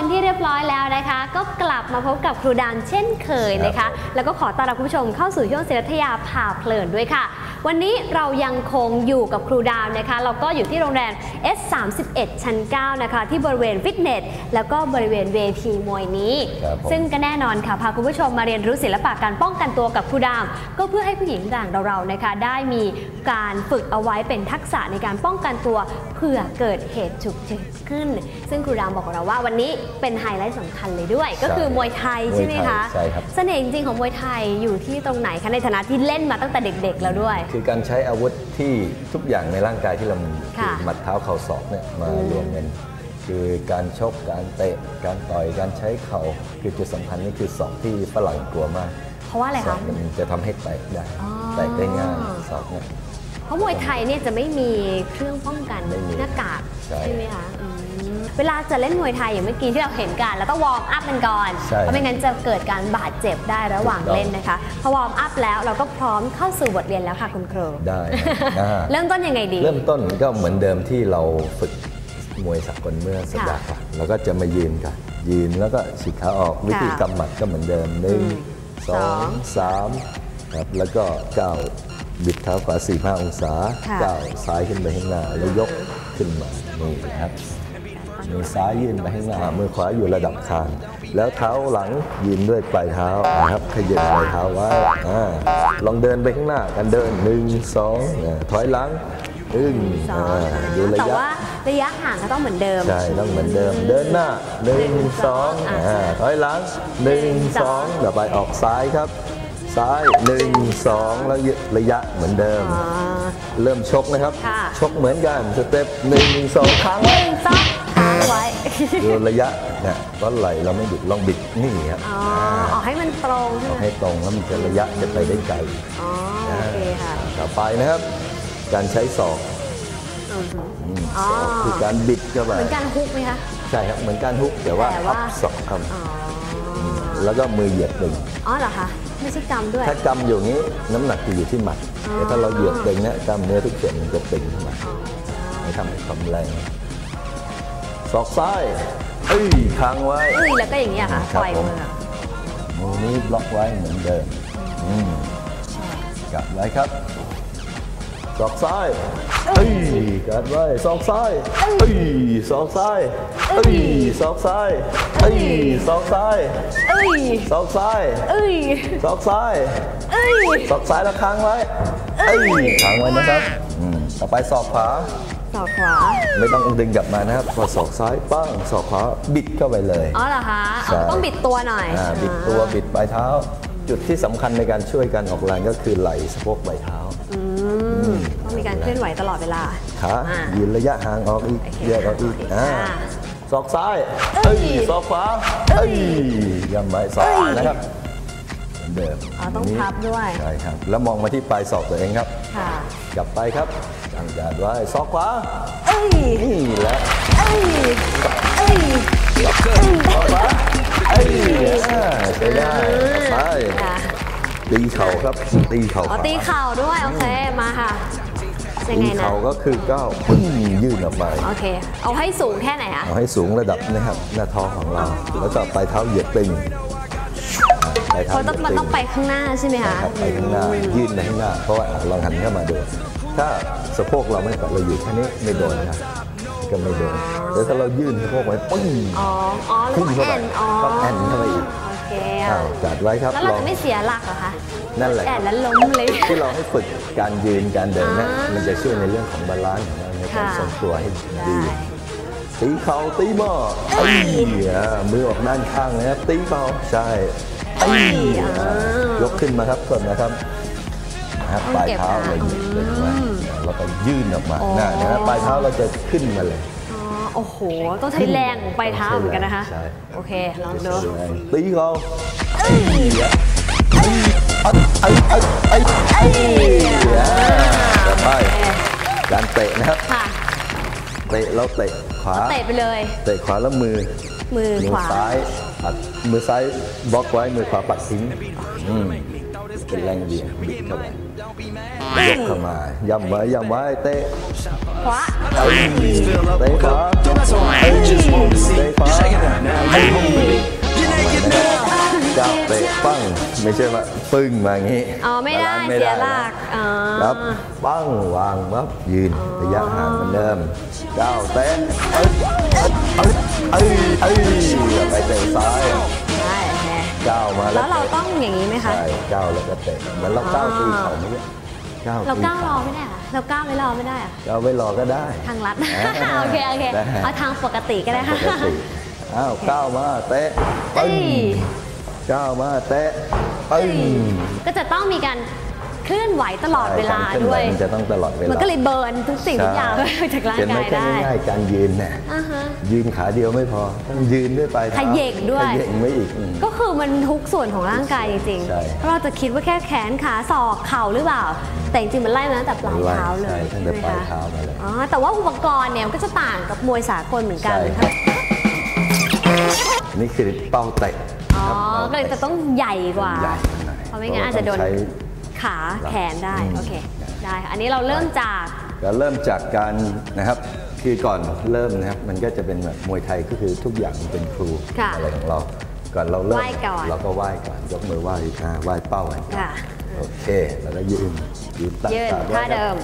เราวอร์มเป็นที่เรียบร้อยแล้วนะคะ ก็กลับมาพบกับครูดามเช่นเคยนะครัคะบผมแล้วก็ขอต้อนรับคุณผู้ชมเข้าสู่ช่วงศิลธยาผ่าเพลินด้วยค่ะ วันนี้เรายังคงอยู่กับครูดาวนะคะ เราก็อยู่ที่โรงแรม S31 ชั้น 9 นะคะ ที่บริเวณฟิตเนสแล้วก็บริเวณเวทีมวยนี้ครับผมซึ่งก็แน่นอนค่ะพาคุณผู้ชมมาเรียนรู้ศิลปะการป้องกันตัวกับครูดาม ก็เพื่อให้ผู้หญิงอย่างเราๆนะคะ ได้มีการฝึกเอาไว้เป็นทักษะในการป้องกันตัวเผื่อเกิดเหตุฉุกเฉินขึ้น ซึ่งครูดามบอกกับเราว่าวันนี้เป็นไฮไลท์สำคัญเลยด้วย ก็คือมวยไทยใช่ไหมคะมวยไทยใช่ครับเสน่ห์จริงๆของมวยไทยอยู่ที่ตรงไหนคะในฐานะที่เล่นมาตั้งแต่เด็กๆแล้วด้วย คือการใช้อาวุธที่ทุกอย่างในร่างกายที่เรามีค่ะอหมัดเท้าเข่าศอกเนี่ยมารวมกันคือการชกการเตะ การต่อยการใช้เข่าคือจุดสำคัญนี่คือศอกที่ฝรั่งกลัวมาก เพราะว่าอะไรศอคะกมันจะทำให้แตกได้อ๋อแตกได้ง่ายศอกเนี่ยเพ ราะมวยไทยเนี่ยจะไม่มีเครื่องป้องกันไม่มีหน้ากากใช่ ใช่ไหมคะอืมเวลาจะเล่นมวยไทยอย่างเมื่อกี้ที่เราเห็นกัน แล้วต้องวอร์มอัพกันก่อน ใช่เพราะไม่งั้นจะเกิดการบาดเจ็บได้ระหว่างถูกต้อง เล่นนะคะ พอวอร์มอัพแล้วเราก็พร้อมเข้าสู่บทเรียนแล้วค่ะคุณครู ได้อ่าเริ่มต้นยังไงดี เริ่มต้นก็เหมือนเดิมที่เราฝึกมวยสากลเมื่อสัปดาห์ก่อนเราก็จะมายืนกันยืนแล้วก็ฉีกขาออกวิธีกำหมัดก็เหมือนเดิมหนึ่งอืมสองสามครับแล้วก็ก้าว บิดเท้าขวาสี่ห้าองศาค่ะก้าวซ้ายขึ้นไปข้างหน้าแล้วยกขึ้นมานี่นะครับมือซ้ายยื่นไปข้างหน้ามือขวาอยู่ระดับคางแล้วเท้าหลังยืนด้วยปลายเท้านะครับขยับปลายเท้าไว้อ่าลองเดินไปข้างหน้ากันเดินหนึ่งสองอ่าถอยหลังหนึ่งสองอ่าดูระแต่ยะว่าระยะห่างก็ต้องเหมือนเดิม ใช่ ต้องเหมือนเดิม เดินหน้าหนึ่งสองอ่าอ่าถอยหลังหนึ่งสองเดี๋ยวไปออกซ้ายครับ ซ้ายหนึ่งสองแล้วระยะเหมือนเดิม อ๋อ เริ่มชกนะครับ ค่ะ ชกเหมือนกันสเต็ปหนึ่งสองครั้งหนึ่งสองค้างไว้ ดูระยะนะเพราะไหลเราไม่บิดลองบิดนี่ครับอ๋อออกให้มันตรงใช่เอาไหมให้ตรงแล้วมันจะระยะจะไปได้ไกลอ๋อ โอเคค่ะต่อไปนะครับ การใช้ศอกอือหืออืมอ๋อ ศอกคือการบิดเข้าไปเหมือนการฮุกไหมคะ ใช่ครับเหมือนการฮุกแต่ว่าแต่ว่าพับศอกครับอ๋อ แล้วก็มือเหยียดดึงอ๋อเหรอคะ ไม่ใช่กำด้วย ถ้ากำอยู่อย่างนี้น้ำหนักจะอยู่ที่หมัดอ๋อแต่ถ้าเราเหยียดตึงเนี่ยกล้ามเนื้อทุกส่วนมันจะตึงขึ้นมาให้ทำให้ความแรงศอกซ้ายเอ้ยค้างไว้อุ้ยแล้วก็อย่างนี้ยค่ะครับปล่อยผมมือมือนี้บล็อกไว้เหมือนเดิมอืมกัดไว้ครับ ศอกซ้ายเอ้ยกัดไว้ศอกซ้ายเอ้ยศอกซ้ายเอ้ยศอกซ้ายเอ้ยศอกซ้ายเอ้ยศอกซ้ายเอ้ยศอกซ้ายเอ้ยศอกซ้ายแล้วค้างไว้เอ้ยค้างไว้นะครับอืมต่อไปศอกขวาศอกขวาไม่ต้องดึงกลับมานะครับพอศอกซ้ายปั้งศอกขวาบิดเข้าไปเลยอ๋อเหรอคะใช่อ๋อต้องบิดตัวหน่อยอ่าบิดตัวบิดปลายเท้า จุดที่สำคัญในการช่วยกันออกแรงก็คือไหล่สะโพกปลายเท้าอืม ต้องมีการเคลื่อนไหวตลอดเวลาขาอ่ายืนระยะห่างออกอีกโอเคแยกออกอีกโอเคอ่าค่ะศอกซ้ายเอ้เอ้ยยศอกขวาเอ้ยย้ำไว้ศอกขวานะครับเหมือนเดิมอ๋อต้องพับด้วยใช่ครับ แล้วมองมาที่ปลายศอกตัวเองครับค่ะกลับไปครับตั้งการไว้ศอกขวาเอ้ยนี่แหละเอ้ยเอ้ยศอกขวาเอ้ยอ่าใช้ได้ไปค่ะ ตีเข่าครับตีเข่าอ๋อขวาตีเข่าด้วย โอเค มาค่ะยังตีไงนะเข่าก็คือก้าวปึ้งยื่นออกไปโอเค เอาให้สูงแค่ไหนอะเอาให้สูงระดับนะครับหน้าท้องของเรา แล้วก็ปลายเท้าเหยียดตึงปลายเพเท้าราะเหต้ยีอยงดมันตึต้องไปข้างหน้าใช่ไหมคะครับไปข้างหน้ายื่นไปข้างหน้า เพราะว่าลองหันเข้ามาดูถ้าสะโพกเราไม่เราอยู่แค่นี้ไม่โดนครับก็ไม่โดนแต่ถ้าเรายื่นสะโพกไว้ปึ้งอ๋ออ๋อแล้วพุ่งก็เข้าแอไปนอ๋อต้องแอนเข้าไปอีกโอเคอ้าวจัดไว้ครับแล้วเราลองจะไม่เสียหลักเหรอคะนั่นแหละแอนแล้วล้มเลยที่เราให้ฝึกการยืนการเดินนะอ่ามัมันจะช่วยในเรื่องของบาลานซ์ของเราในการค่ะทรงตัวให้ได้ดีตีเข่าตีหม้อเอ้ยอ่ามือออกด้านข้างนะครับตีเข่าใช่เอ้ยอ่ายกขึ้นมาครับส่วนนะครับนะครับต้องปลายเก็บเท้าขาเราเหยียดเลยไว้เราก็ยื่นออกมาอ๋อหน้านะครับปลายเท้าเราจะขึ้นมาเลยอ๋อ โอ้โห ต้องใช้แรงไปเท้าเหมือนกันนะคะใช่โอเค ลองดูตีเข่าเอ้ยเอ้ยเอ้ยเอ้ยเอ้ยเอ้ยอ่าต่อไปการเตะนะครับค่ะเตะแล้วเตะขวาเตะไปเลย เตะขวาแล้วมือ มือมืขวาซ้ายปัดมือซ้ายบล็อกไว้มือขวาปัดทิ้งอืม เป็นแรงเบี่ยงบิดเข้าไปยกเข้ามาย่ำไว้ย่ำไว้เตะขวาเอ้ยเตะขวา Don't act so I just wanna see เตะขวา you shaking that now. Get home with me. You naked now. ก้าวเตะปั้งไม่ใช่ว่าปึ้งมาอย่างนี้อ๋อไม่ได้บาลานซ์เสียหลักอ๋อครับปั้งวางปั๊บยืนระยะห่างเหมือนเดิมก้าวเตะเอ้ยเอ้ยเอ้ยเอ้ยไปเตะซ้ายใช่โอเค ก้าวมาแล้วเราตะต้องอย่างนี้ไหมคะใช่ก้าวแล้วก็เตะเหมือนเราก้าวตีเข่าไม่ใช่ก้าวเราตีก้าวรอเข่าไม่ได้เหรอเราก้าวไม่รอไม่ได้เหรอก้าวไว้รอก็ได้ ทางลัดอ่าโอเคโอเคได้เอาทางปกติก็ได้ค่ะปกติอ้าวก้าวมาเตะเอ้ปึ้งยก้าวมาเตะปึ้งก็จะต้องมีการ เคลื่อนไหวตลอดเวลาใช่กรคลื่อนด้ไหวยมันจะต้องตลอดเวลามันก็เลยเบิร์นทุกสิ่งทุกอย่างใช่จากร่างเห็นไหมกายแค่ได้ง่ายๆการยืนเนี่ยอ่าฮะยืนขาเดียวไม่พอต้องยืนด้วยปลายเท้าขยิกด้วยขยิกไม่อีกอืมก็คือมันทุกส่วนของร่างกายจริงใช่ๆเพราะเราจะคิดว่าแค่แขนขาศอกเข่าหรือเปล่า แต่จริงๆมันไล่มาตั้งแต่ปลายเท้าเลยใช่ตั้งแต่ปลายเท้ามาเลยอ๋อแต่ว่าอุปกรณ์เนี่ยมันก็จะต่างกับมวยสากลเหมือนกันใช่ครับนี่คือเป้าเตะอ๋อครับก็เลยจะต้องใหญ่กว่าใหญ่หน่อยเพราะไม่งั้นอาจจะโดนต้องใช้ ขาแขนได้อืมโอเค ได้ค่ะอันนี้เราเริ่มจากก็เริ่มจากการนะครับคือก่อนเริ่มนะครับมันก็จะเป็นแบบมวยไทยก็คือทุกอย่างมันเป็นครูค่ะอะไรของเรา ก่อนเราเริ่มไหว้ก่อนเราก็ไหว้ก่อนยกมือไหว้อ่าไหว้เป้าไว้ก่อนค่ะโอเค แล้วก็ยืนยืนตั้งยืนการ์ดไว้ท่าเดิม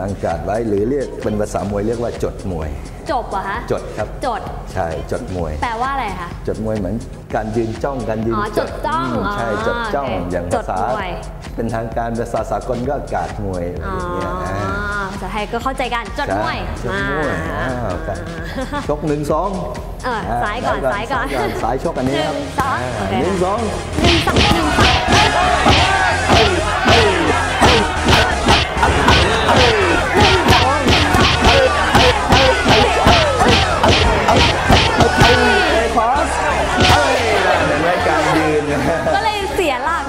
ตั้งการ์ดไว้หรือเรียกเป็นภาษามวยเรียกว่าจดมวย จบเหรอคะจดครับจดใช่จดมวย แปลว่าอะไรคะจดมวยเหมือนการยืนจ้องการยืนอ๋อจดจ้องมใช่อ๋อจดจ้องโอเคอย่างจภาดษามวยเป็นทางการภาษาสากลก็การ์ดมวยอะไรอ๋ออย่างเงี้ยอ่าภาษาไทยก็เข้าใจกันจดมวยใช่จดมวยอ่าอ้าวกันชกหนึ่งสองเออซ้ายก่อนซ้ายก่อนซ้ายชกอันนี้ครับหนึ่งสองาโอเคหนึ่งสองหนึ่งสองห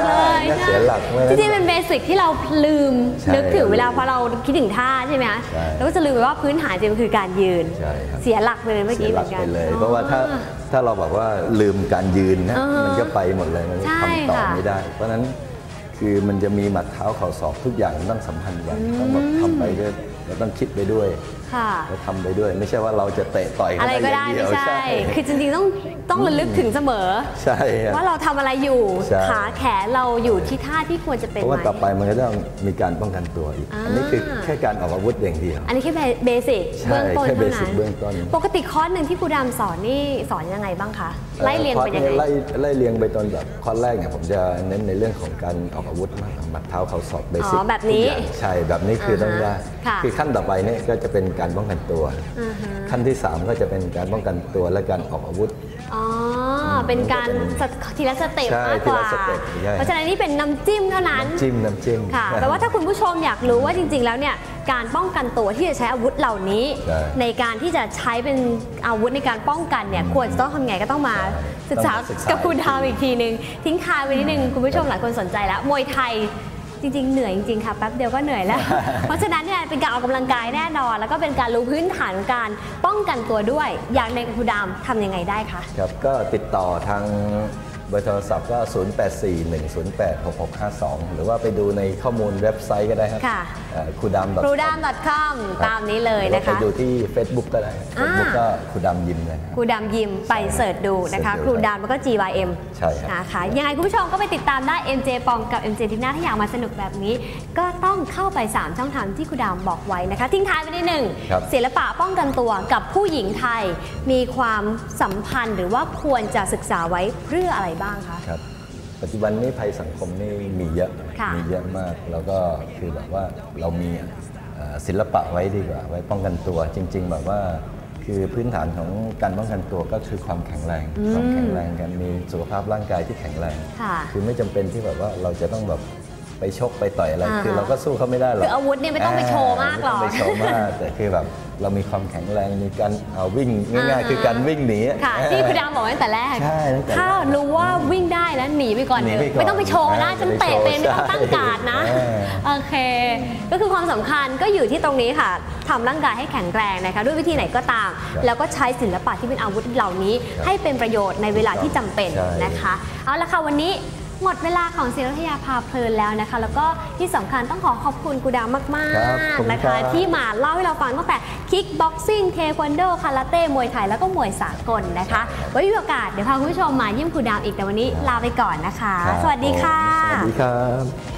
เลยใช่เสียหลักเลยจริงๆเป็นเบสิกที่เราลืมใช่นึกถึงเวลาพอเราคิดถึงท่าใช่ไหมคะใช่แล้วก็จะลืมไปว่าพื้นฐานจริงมันคือการยืนใช่ครับเสียหลักไปเลยเมื่อเสีกี้ยเหหลัมืกอนกันไปเลยเพราะว่าถ้าถ้าเราบอกว่าลืมการยืนนะอ่ามัมันก็ไปหมดเลยมันใช่ทำต่อค่ะไม่ได้ เพราะฉะนั้นคือมันจะมีหมัดเท้าเข่าศอกทุกอย่างต้องสัมพันธ์กันต้องแบบทำไปด้วยเราต้องคิดไปด้วย ค่ะแล้วทำไปด้วย ไม่ใช่ว่าเราจะเตะต่อยอะไรก็ได้อย่างเยวไม่ใช่ คือจริงๆต้องต้องระลึกถึงเสมอ ใช่ครับว่าเราทำอะไรอยู่ใช่ขาแขนเราอยู่ที่ท่าที่ควรจะเป็นเพราะไหมว่าต่อไปมันก็ต้องมีการป้องกันตัวอีกอ่าอันนี้คือแค่การออกอาวุธอย่างเดียว อันนี้แค่เบสิกใช่เบื้องต้นแค่เท่า basic นั้นเบื้องต้นปกติคอร์สหนึ่งที่ครูดำสอนนี่สอนยังไงบ้างคะไล่เรียงเป็นยังไงไล่ไล่เรียงไปตอนแบบข้อแรกเนี่ยผมจะเน้นในเรื่องของการออกอาวุธมากหมัดเท้าเข่าศอกเบสิกอ๋อแบบนี้ใช่แบบนี้คือต้องอ่าฮะได้ค่ะคือขั้นต่อไปเนี่ยก็จะเป็นการป้องกันตัวอ่าฮะขั้นที่ 3 ก็จะเป็นการป้องกันตัวและการออกอาวุธอ๋อเป็นการสเตทีละสเต็ปใช่มากกว่าทีละสเต็ปใช่เพราะฉะนั้นนี่เป็นน้ำจิ้มเท่านั้นน้ำจิ้มน้ำจิ้มค่ะแต่ว่าถ้าคุณผู้ชมอยากรู้ว่าจริง ๆ แล้วเนี่ยการป้องกันตัวที่จะใช้อาวุธเหล่านี้ใช่ในการที่จะใช้เป็นอาวุธในการป้องกันเนี่ยควรจะต้องทำไงก็ต้องมาศึกษาต้องมาศึกษากับคุณดาวอีกทีนึงทิ้งคายไว้นิดนึงคุณผู้ชมหลายคนสนใจแล้วมวยไทย จริงๆ เหนื่อยจริงๆ ค่ะ แป๊บเดียวก็เหนื่อยแล้ว เพราะฉะนั้นเนี่ยเป็นการออกกำลังกายแน่นอน แล้วก็เป็นการรู้พื้นฐานของการป้องกันตัวด้วย อย่างในคุณดามทำยังไงได้คะครับก็ติดต่อทางเบอร์โทรศัพท์ก็ 0841086652 หรือว่าไปดูในข้อมูลเว็บไซต์ก็ได้ครับ ค่ะครูดำ ครูดาม .com ตามนี้เลยนะคะไปดูที่ Facebook ก็ได้อ่าเฟซบุ๊กก็ครูดำยิมเลยครับครูดำยิมไปเสิร์ชดูนะคะเสิร์ชดูครูดำแล้วก็ GYM ใช่ครับนะคะยังไงคุณผู้ชมก็ไปติดตามได้ MJ ปองกับ MJ ทิน่าถ้าอยากมาสนุกแบบนี้ ก็ต้องเข้าไป 3 ช่องทางที่ครูดำบอกไว้นะคะ ทิ้งท้ายไปนิดหนึ่งครับศิลปะป้องกันตัวกับผู้หญิงไทย มีความสัมพันธ์หรือว่าควรจะศึกษาไว้เพื่ออะไรบ้างคะครับ ปัจจุบันนี้ภัยสังคมนี่มีเยอะค่ะมีเยอะมาก แล้วก็คือแบบว่าเรามีเอ่อศิลปะไว้ดีกว่า ไว้ป้องกันตัวจริง ๆ แบบว่าคือพื้นฐานของการป้องกันตัวก็คือความแข็งแรงความแข็งแรงกันมีสุขภาพร่างกายที่แข็งแรงค่ะคือไม่จำเป็นที่แบบว่าเราจะต้องแบบ ไปชกไปต่อยอะไร อ่าฮะคือเราก็สู้เขาไม่ได้หรอกคืออาวุธเนี่ยไม่ต้องไปโชว์มากหรอก ไม่ต้องไปโชว์มากแต่คือแบบเรามีความแข็งแรงมีการเอาวิ่งง่ายอ่า ๆ คือการวิ่งหนีค่ะที่ครูดำบอกไว้ตั้งแต่แรก ใช่ตั้งแต่แรกถ้ารู้ว่าวิ่งได้แล้วหนีไปก่อนหนีเถไปอะก่อนไม่ต้องไปโชว์นะอ่าฉันเตะเป็นไม่ต้องใช่ตั้งการดนะเออโอเค ก็คือความสำคัญก็อยู่ที่ตรงนี้ค่ะทำร่างกายให้แข็งแรงนะคะด้วยวิธีไหนก็ตาม ครับแล้วก็ใช้ศิลปะที่เป็นอาวุธเหล่านี้ครับให้เป็นประโยชน์ในเวลาที่จำเป็นใช่ นะคะ เอาละค่ะวันนี้ หมดเวลาของศิลปยาพาเพลินแล้วนะคะ แล้วก็ที่สำคัญต้องขอขอบคุณครูดาวมากครับขอบคุณๆนะครัคะ บ ที่มาเล่าให้เราฟังตั้งแต่คิกบ็อกซิ่งเทควันโดคาราเต้มวยไทยแล้วก็มวยสากลนะคะ ไว้มีโอกาสเดี๋ยวพาคุณผู้ชมมาเยี่ยมครูดาวอีกแต่วันนี้ลาไปก่อนนะคะครับสวัสดีค่ะ สวัสดีครับ